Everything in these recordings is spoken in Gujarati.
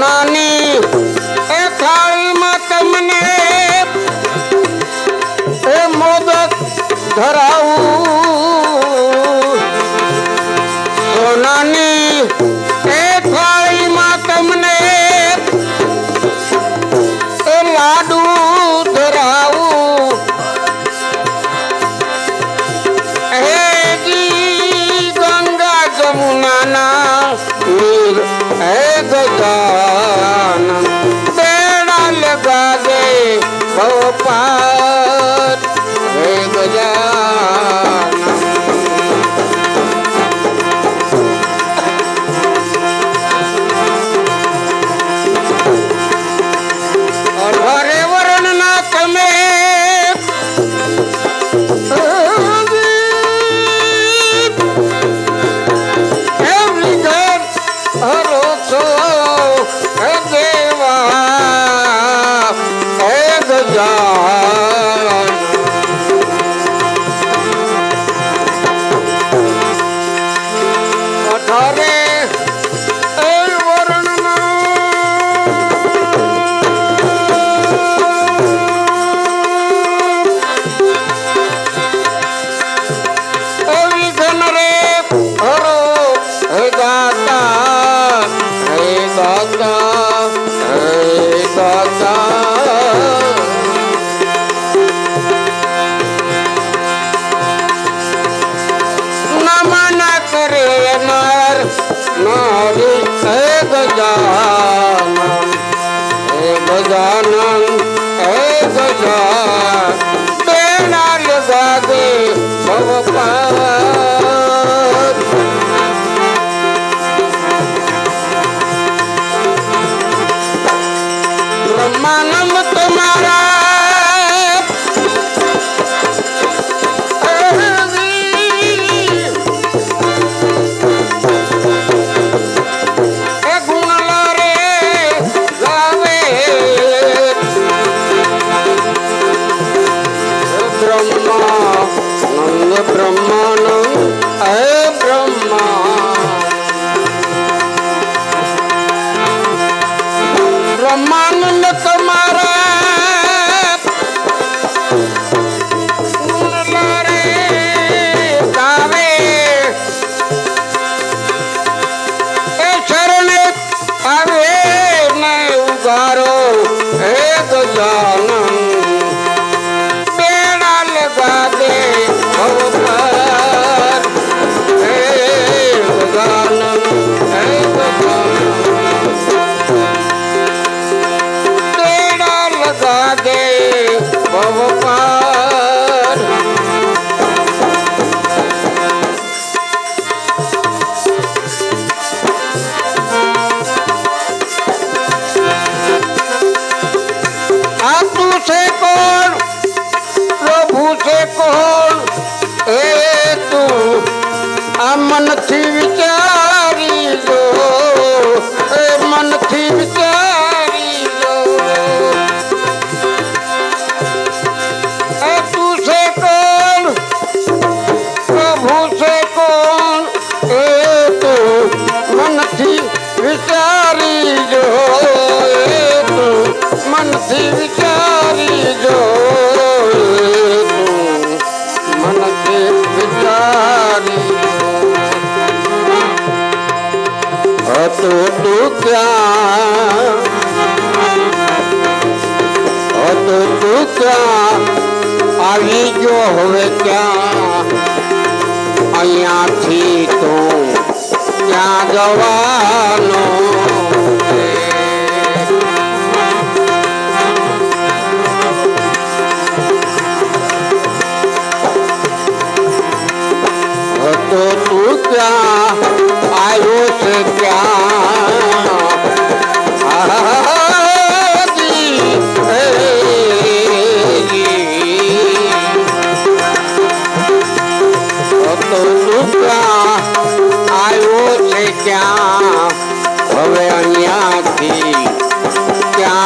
આ Mary. હવે ક્યાં અહીંયાથી તું ક્યાં જવાનો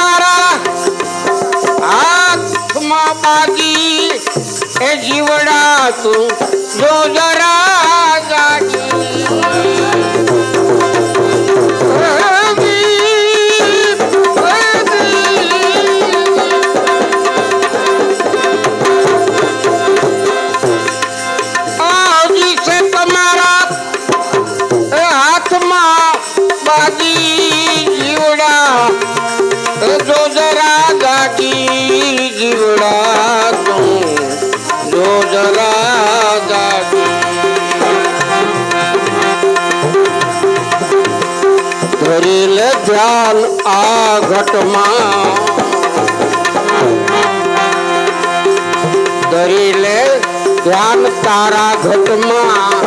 છે તમારા હાથમાં બાજી એ જીવડા તું જો જરા ધરી લે ધ્યાન આ ઘટમાં. કરી લે ધ્યાન તારા ઘટમાં.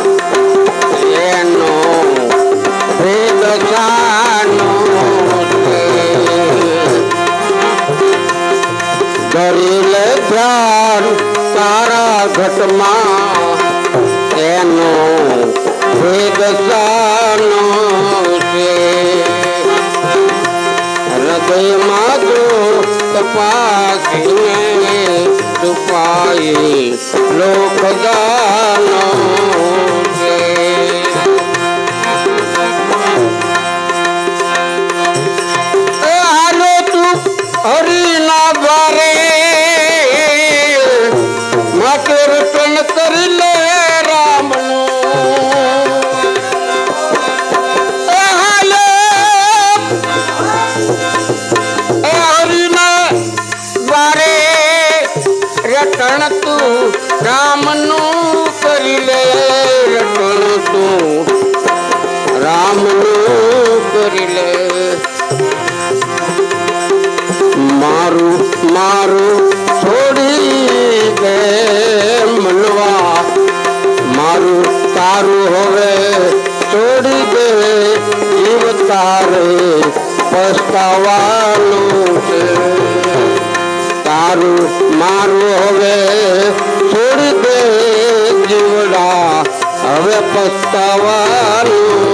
એનો ભેદ જાનો કરી લે ધ્યાન તારા ઘટમાં. એનો ભેદ જાનો હૃદયમાં જો તપાસીને છુપાઈ લોક મારું છોડી દે મનવા મારું તારું હવે છોડી દે જીવ તારે પસ્તાવાનું છે તારું મારું હવે છોડી દે જીવડા હવે પસ્તાવાનું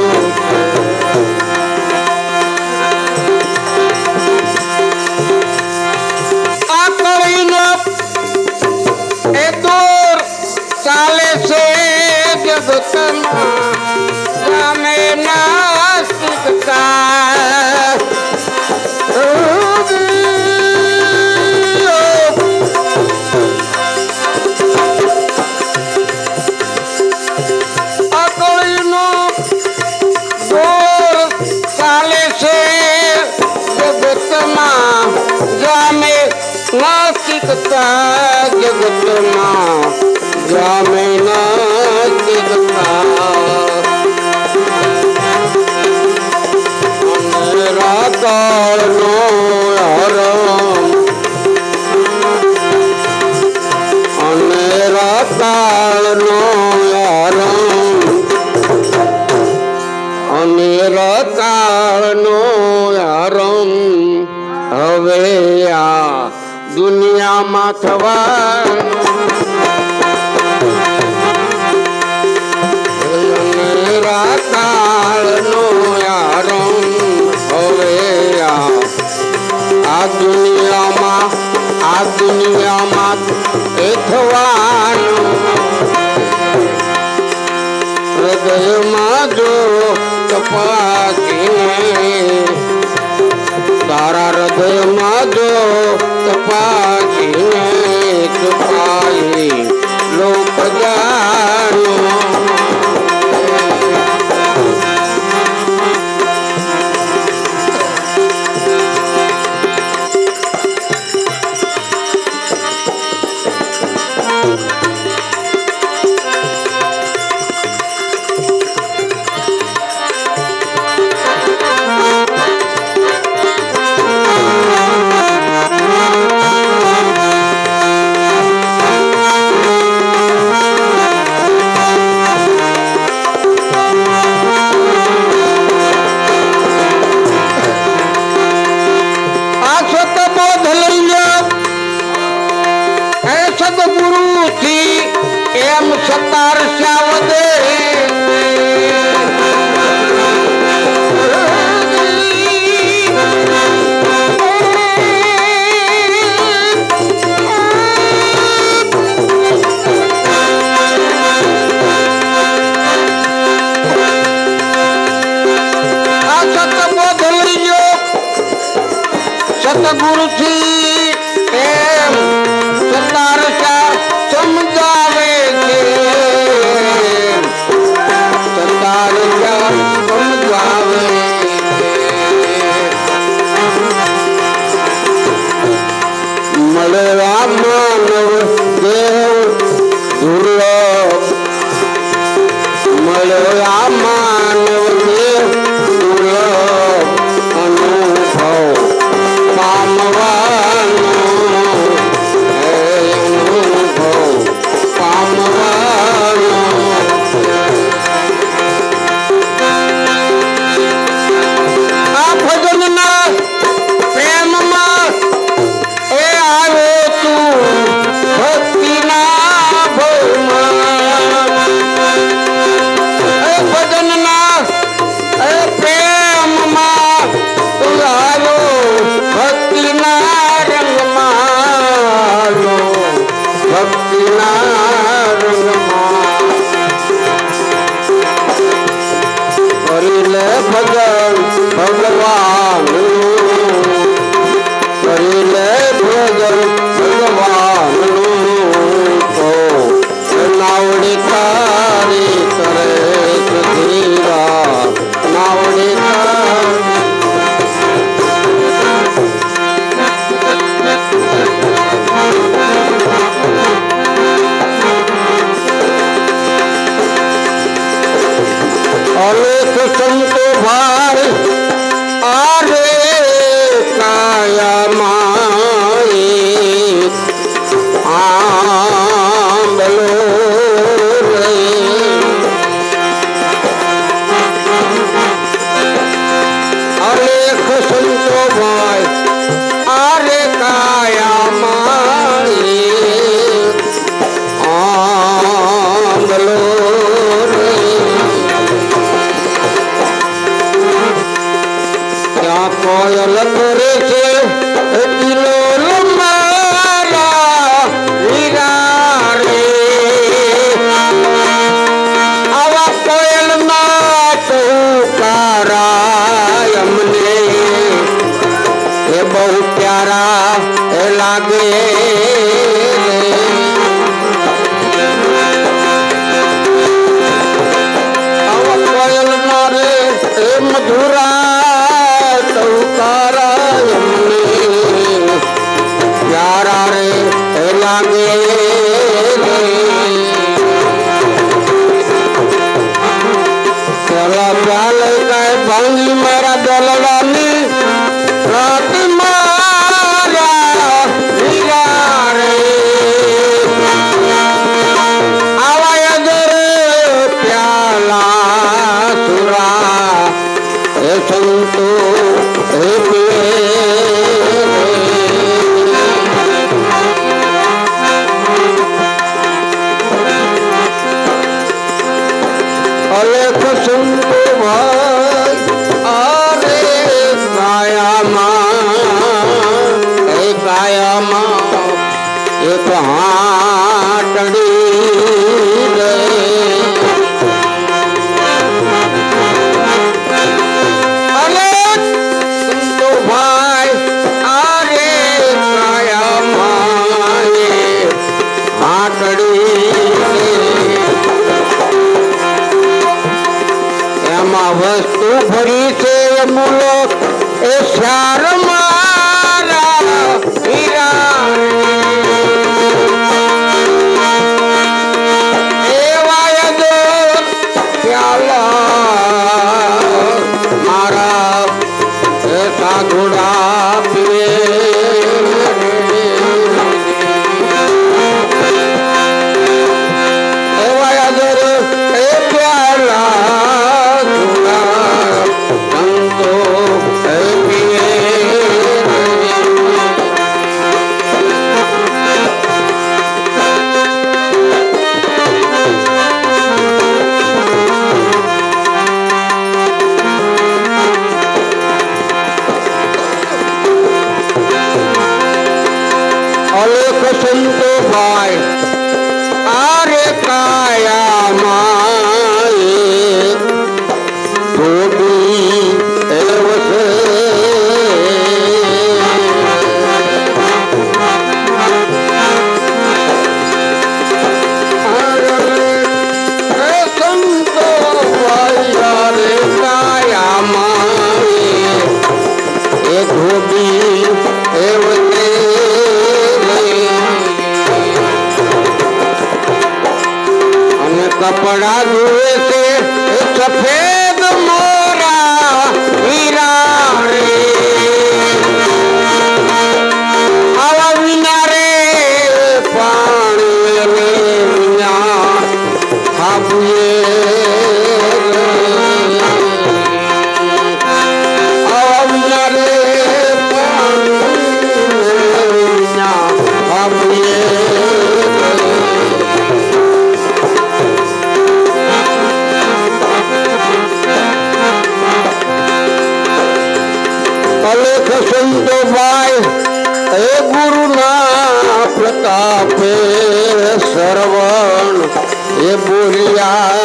નાસ્તિકતા જગતમાં જામે નાસ્તિકતા આ દુનિયામાં એ થવાનો હૃદયમાં જો તપાસીને તારા હૃદયમાં જો તપાસીને सतगुरु जी અનેક સંતો ભાર આરે કાયા मेरा प्याल का पंज मेरा दलवानी એક હાટડી રે અલે સિંધુ ભાઈ એમાં વસ્તુ ભરી છે મૂલો એ સાર শুনতে পায় আরে কায়া পড়াবো પ્રતાપે સરવણ. એ બોલિયા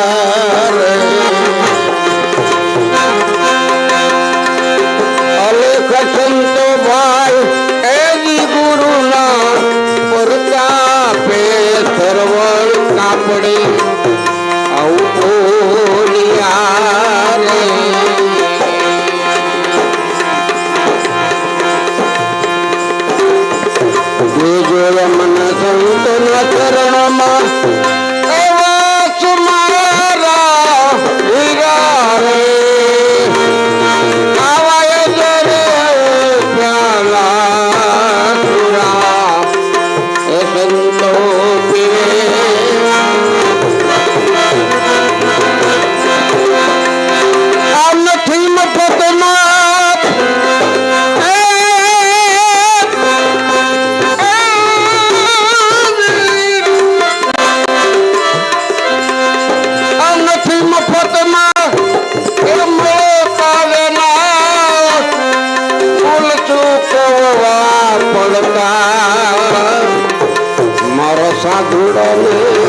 મારો